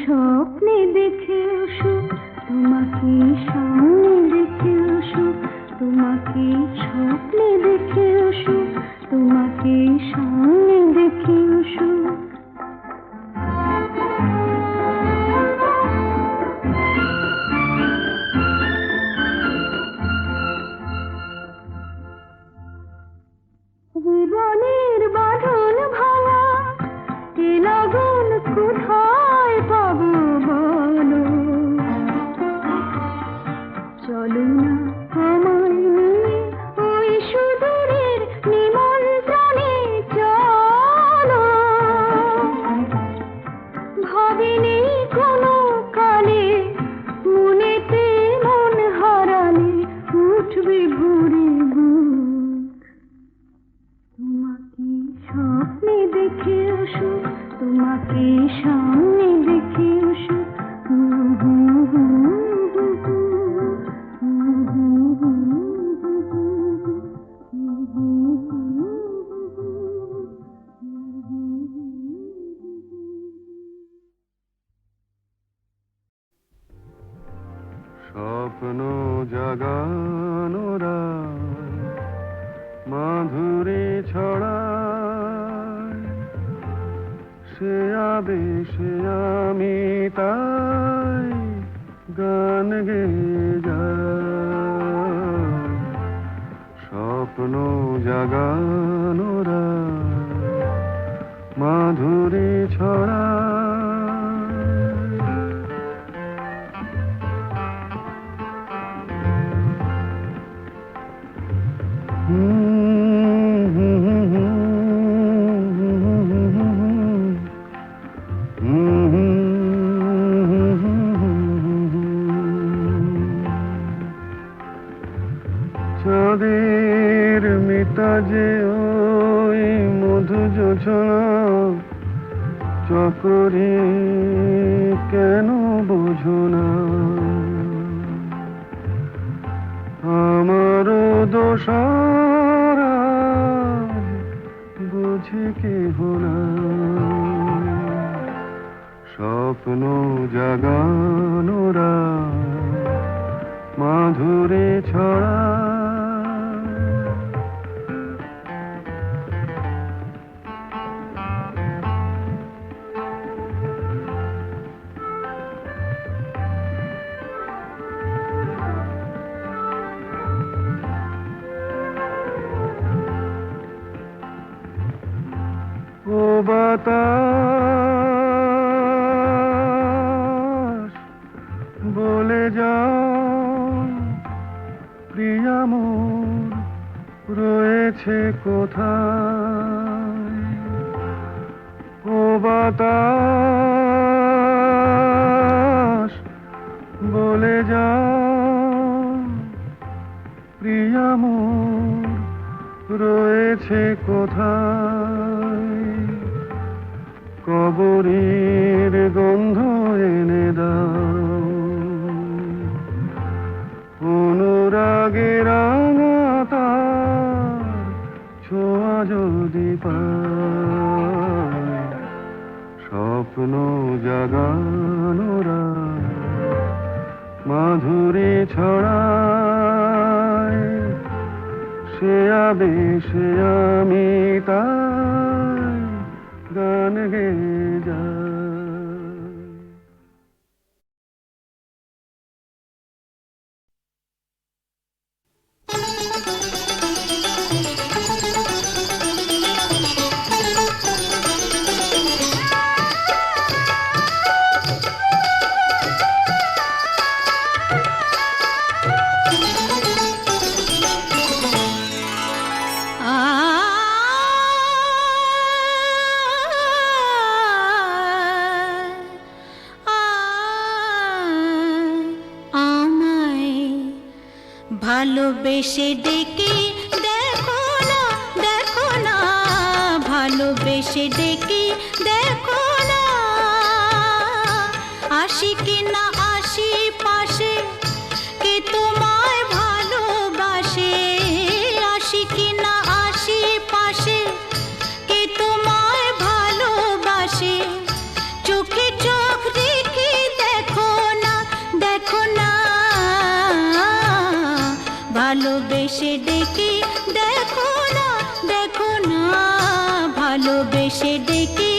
স্বপ্নে দেখে সুখ তোমাকে স্বপ্ন জাগানোরা মাধুরী ছড়া সে আবেশে আমি তাই গান গে স্বপ্ন জাগানোরা মাধুরী ছড়া মধুরে ছড়া বাতাস বলে যা। প্রিয়াম রয়েছে কোথায়? গান ওরা মাধুরী ছড়ায়। সে আবে সে আমি তার গান গে যায়। ভালোবেসে ডেকে দেখো না দেখো না। ভালোবেসে ডেকে দেখো না। আশিকি না ডেকে দেখো না দেখো না ভালোবেসে ডেকে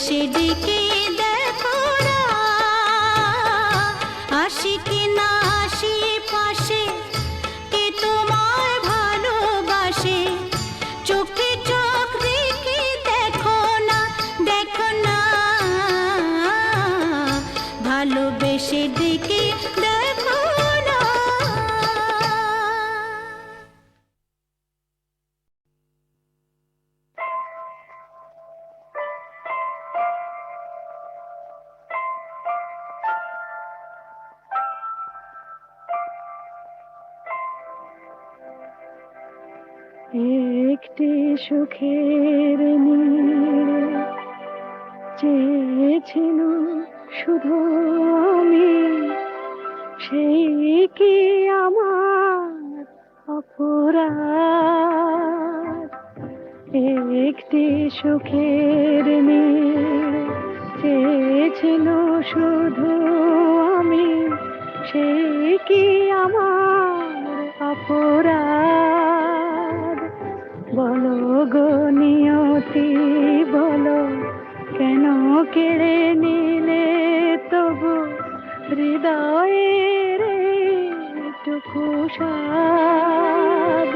বসে ডেকে সুখের নীড় চেয়েছিল শুধু আমি। সেই কি আমার অপরাধ? একটি সুখের নীড় চেয়েছিল শুধু আমি। সেই কি আমার অপরাধ? বলো গো নিয়তি বলো কেন কেড়ে নিলে তবু হৃদয়ের টুকু সাদ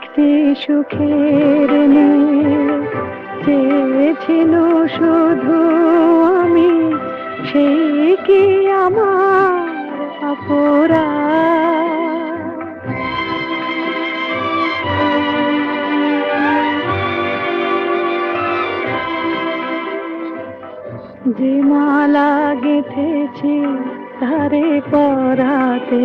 একটি সুখের চেয়েছিল শুধু আমি সেই কি আমার অপরাধ? যে মালা গেথেছি তারে পরাতে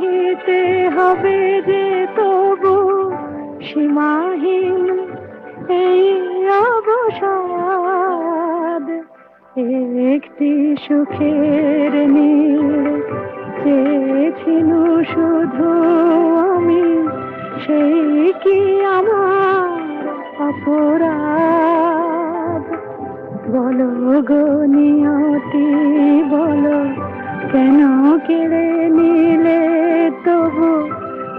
সহিতে হবে যে তবু সীমাহীন এই অবসাদ একটি সুখের নীড় চেয়েছিল শুধু আমি। সেই কি আমার অপরাধ? বলো গো নিয়তি, বলো কেন কেড়ে নিলে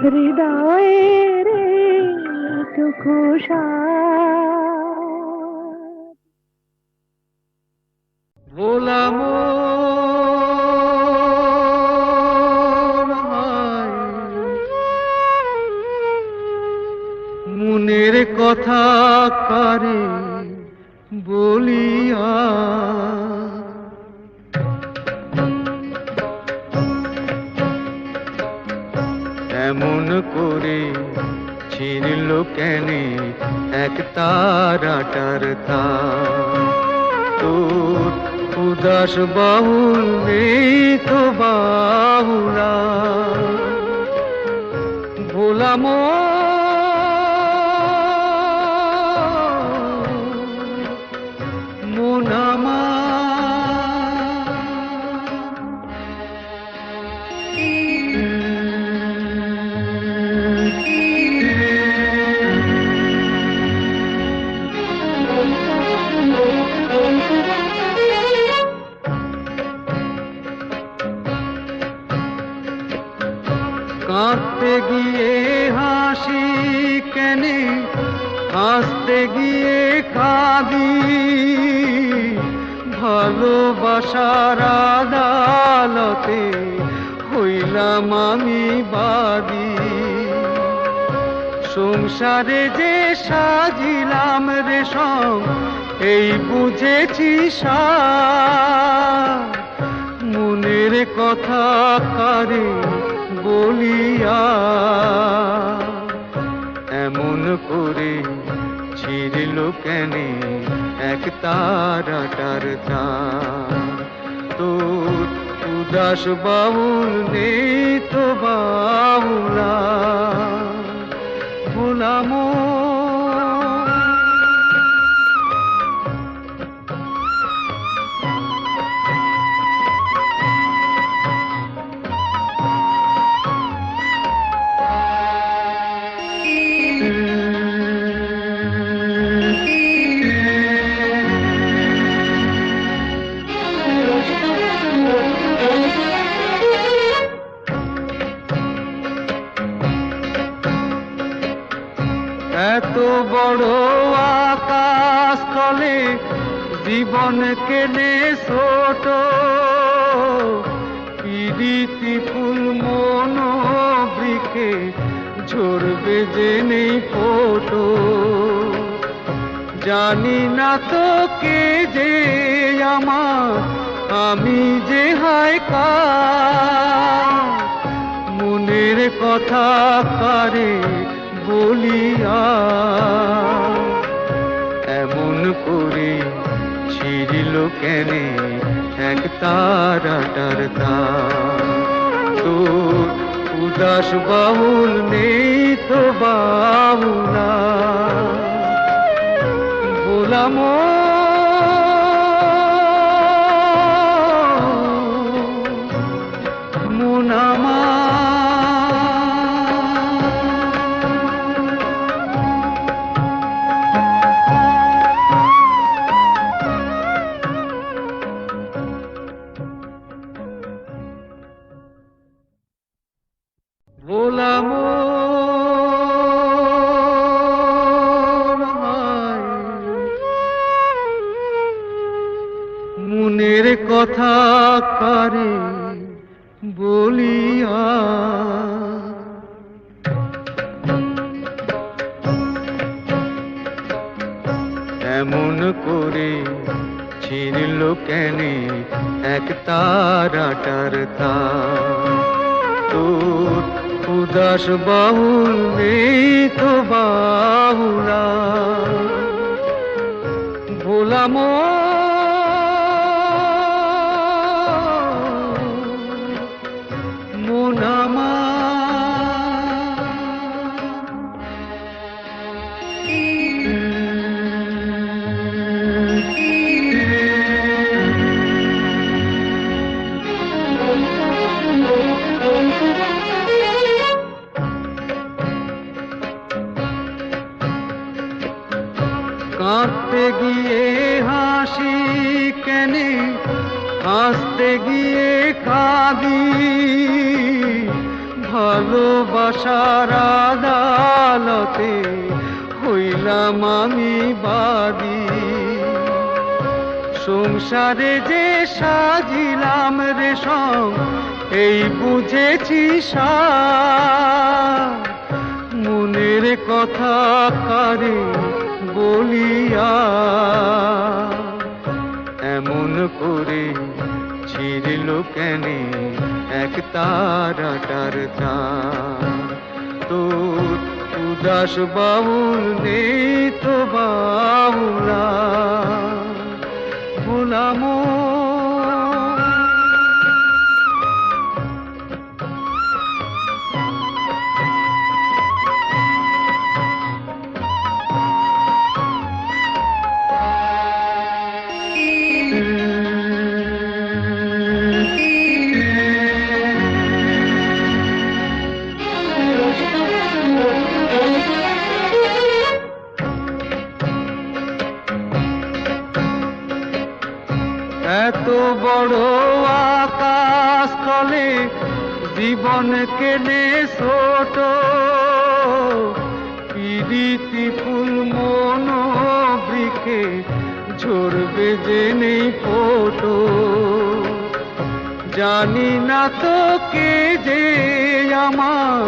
হৃদয়ের টুকু সার ভোলা হায়, মনের কথা কারে বলিয়া করে ছিনল কেনে এক তারাটার তার। তোর উদাস বাহুল নেই তো বাহুরা ভোলাম মোনামা সাজিলাম এই বুঝেছি মনের কথা কারে বলিয়া, এমন করে ছিড়ল কেনে এক তার তোর উদাস বাউল নেই তো বাউলা ভোলা ভোলাম জীবন কেনে ছোট পিরিতি ফুল মন বৃক্ষে ঝরবে নেই ফোটো। জানি না তো কে যে আমার, আমি যে হায় মনের কথা কারে বলিয়া, এমন করে ছিড়িল কেনে এক তার তোর উদাস বাহুল নেই তো বাহুলা। বলাম কেনে এক তারাটার টার তোর। উদাস বাহুল। তো বাহুলা কাঁদতে গিয়ে হাসি কেনে, হাসতে গিয়ে কাঁদি। ভালোবাসার আদালতে হইলাম আমি বাদী। সংসারে যে সাজিলাম রে রেশম, এই বুঝেছি মনের কথা কারে বলিয়া, এমন করে ছিড়ল কেনে এক তারাটার তার তোর উদাস বাউল নেই তো বাউলা ভোলাম এত বড় আকাশ তলে জীবন কেনে ছোট। পিরিতি ফুল মন বৃক্ষে ঝরবে নেই ফোটো। জানি না তো কে যে আমার,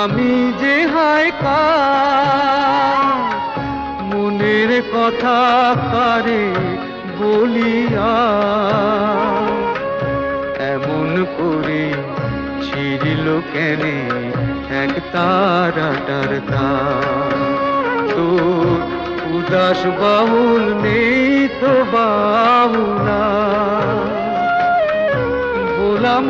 আমি যে হায় কা মনের কথা কারে বলিয়া এমন করে ছিড়িল কেনে? এক তারাটার তার। তোর উদাস বাহুল নেই তো বাহুলা। ভোলাম